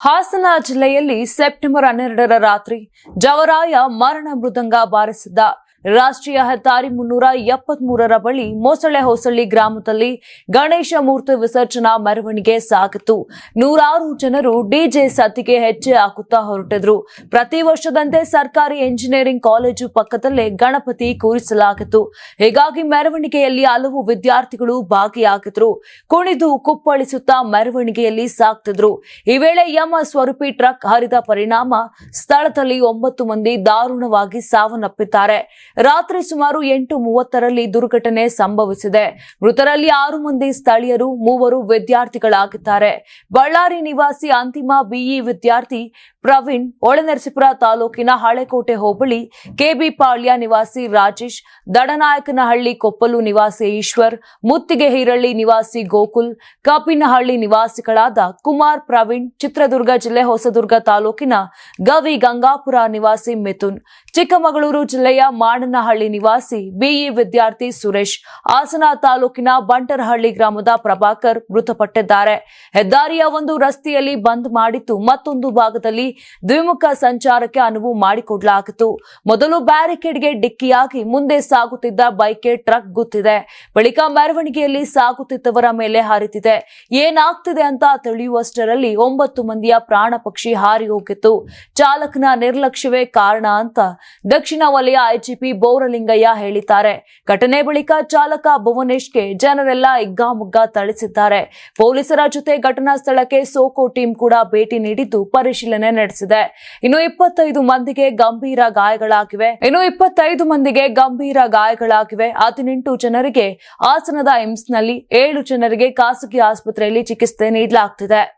ಹಾಸನ ಜಿಲ್ಲೆಯಲ್ಲಿ ಸೆಪ್ಟೆಂಬರ್ ಹನ್ನೆರಡರ ರಾತ್ರಿ ಜವರಾಯ ಮರಣ ಮೃದಂಗ ಬಾರಿಸಿದ್ದ ರಾಷ್ಟ್ರೀಯ ಹೆದ್ದಾರಿ ಮುನ್ನೂರ ಎಪ್ಪತ್ಮೂರರ ಬಳಿ ಮೊಸಳೆ ಹೊಸಳ್ಳಿ ಗ್ರಾಮದಲ್ಲಿ ಗಣೇಶ ಮೂರ್ತಿ ವಿಸರ್ಜನಾ ಮೆರವಣಿಗೆ ಸಾಗಿತು. ನೂರಾರು ಜನರು ಡಿಜೆ ಸತ್ತಿಗೆ ಹೆಜ್ಜೆ ಹಾಕುತ್ತಾ ಹೊರಟಿದ್ರು. ಪ್ರತಿ ವರ್ಷದಂತೆ ಸರ್ಕಾರಿ ಎಂಜಿನಿಯರಿಂಗ್ ಕಾಲೇಜು ಪಕ್ಕದಲ್ಲೇ ಗಣಪತಿ ಕೂರಿಸಲಾಗಿತ್ತು. ಹೀಗಾಗಿ ಮೆರವಣಿಗೆಯಲ್ಲಿ ಹಲವು ವಿದ್ಯಾರ್ಥಿಗಳು ಭಾಗಿಯಾಗಿದ್ರು. ಕುಣಿದು ಕುಪ್ಪಳಿಸುತ್ತಾ ಮೆರವಣಿಗೆಯಲ್ಲಿ ಸಾಗ್ತಿದ್ರು. ಈ ವೇಳೆ ಯಮ ಸ್ವರೂಪಿ ಟ್ರಕ್ ಹರಿದ ಪರಿಣಾಮ ಸ್ಥಳದಲ್ಲಿ ಒಂಬತ್ತು ಮಂದಿ ದಾರುಣವಾಗಿ ಸಾವನ್ನಪ್ಪಿದ್ದಾರೆ. ರಾತ್ರಿ ಸುಮಾರು ಎಂಟು ಮೂವತ್ತರಲ್ಲಿ ದುರ್ಘಟನೆ ಸಂಭವಿಸಿದೆ. ಮೃತರಲ್ಲಿ ಆರು ಮಂದಿ ಸ್ಥಳೀಯರು, ಮೂವರು ವಿದ್ಯಾರ್ಥಿಗಳಾಗಿದ್ದಾರೆ. ಬಳ್ಳಾರಿ ನಿವಾಸಿ ಅಂತಿಮ ಬಿಇ ವಿದ್ಯಾರ್ಥಿ ಪ್ರವೀಣ್ ಒಳನರಸೀಪುರ ತಾಲೂಕಿನ ಹಳೆಕೋಟೆ ಹೋಬಳಿ, ಕೆಬಿ ಪಾಳ್ಯ ನಿವಾಸಿ ರಾಜೇಶ್, ದಡನಾಯಕನಹಳ್ಳಿ ಕೊಪ್ಪಲು ನಿವಾಸಿ ಈಶ್ವರ್ ಮುತ್ತಿಗೆ ಹಿರಳ್ಳಿ ನಿವಾಸಿ ಗೋಕುಲ್ ಕಪಿನಹಳ್ಳಿ ನಿವಾಸಿಗಳಾದ ಕುಮಾರ್ ಪ್ರವೀಣ್, ಚಿತ್ರದುರ್ಗ ಜಿಲ್ಲೆ ಹೊಸದುರ್ಗ ತಾಲೂಕಿನ ಗವಿ ಗಂಗಾಪುರ ನಿವಾಸಿ ಮಿಥುನ್, ಚಿಕ್ಕಮಗಳೂರು ಜಿಲ್ಲೆಯ ಮಾಡನಹಳ್ಳಿ ನಿವಾಸಿ ಬಿಇ ವಿದ್ಯಾರ್ಥಿ ಸುರೇಶ್ ಹಾಸನ ತಾಲೂಕಿನ ಬಂಟರಹಳ್ಳಿ ಗ್ರಾಮದ ಪ್ರಭಾಕರ್ ಮೃತಪಟ್ಟಿದ್ದಾರೆ. ಹೆದ್ದಾರಿಯ ಒಂದು ರಸ್ತೆಯಲ್ಲಿ ಬಂದ್ ಮಾಡಿತ್ತು. ಮತ್ತೊಂದು ಭಾಗದಲ್ಲಿ ದ್ವಿಮುಖ ಸಂಚಾರಕ್ಕೆ ಅನುವು ಮಾಡಿಕೊಡಲಾಗಿತ್ತು. ಮೊದಲು ಬ್ಯಾರಿಕೇಡ್ಗೆ ಡಿಕ್ಕಿಯಾಗಿ ಮುಂದೆ ಸಾಗುತ್ತಿದ್ದ ಬೈಕ್ಗೆ ಟ್ರಕ್ ಗುತ್ತಿದೆ. ಬಳಿಕ ಮೆರವಣಿಗೆಯಲ್ಲಿ ಸಾಗುತ್ತಿದ್ದವರ ಮೇಲೆ ಹಾರಿತಿದೆ ಏನಾಗ್ತಿದೆ ಅಂತ ತಿಳಿಯುವಷ್ಟರಲ್ಲಿ ಒಂಬತ್ತು ಮಂದಿಯ ಪ್ರಾಣ ಪಕ್ಷಿ ಹಾರಿ ಹೋಗಿತ್ತು. ಚಾಲಕನ ನಿರ್ಲಕ್ಷ್ಯವೇ ಕಾರಣ ಅಂತ ದಕ್ಷಿಣ ವಲಯ ಐಜಿಪಿ ಬೋರಲಿಂಗಯ್ಯ ಹೇಳಿದ್ದಾರೆ. ಘಟನೆ ಬಳಿಕ ಚಾಲಕ ಭುವನೇಶ್ಗೆ ಜನರೆಲ್ಲ ಹಿಗ್ಗಾಮುಗ್ಗಾ ಥಳಿಸಿದ್ದಾರೆ. ಪೊಲೀಸರ ಜೊತೆ ಘಟನಾ ಸ್ಥಳಕ್ಕೆ ಸೋಕೋ ಟೀಮ್ ಕೂಡ ಭೇಟಿ ನೀಡಿದ್ದು ಪರಿಶೀಲನೆ ನಡೆಸಿದೆ. ಇನ್ನು ಇಪ್ಪತ್ತೈದು ಮಂದಿಗೆ ಗಂಭೀರ ಗಾಯಗಳಾಗಿವೆ. ಇನ್ನು ಇಪ್ಪತ್ತೈದು ಮಂದಿಗೆ ಗಂಭೀರ ಗಾಯಗಳಾಗಿವೆ. ಹದಿನೆಂಟು ಜನರಿಗೆ ಹಾಸನದ ಏಮ್ಸ್ನಲ್ಲಿ ಏಳು ಜನರಿಗೆ ಖಾಸಗಿ ಆಸ್ಪತ್ರೆಯಲ್ಲಿ ಚಿಕಿತ್ಸೆ ನೀಡಲಾಗ್ತಿದೆ.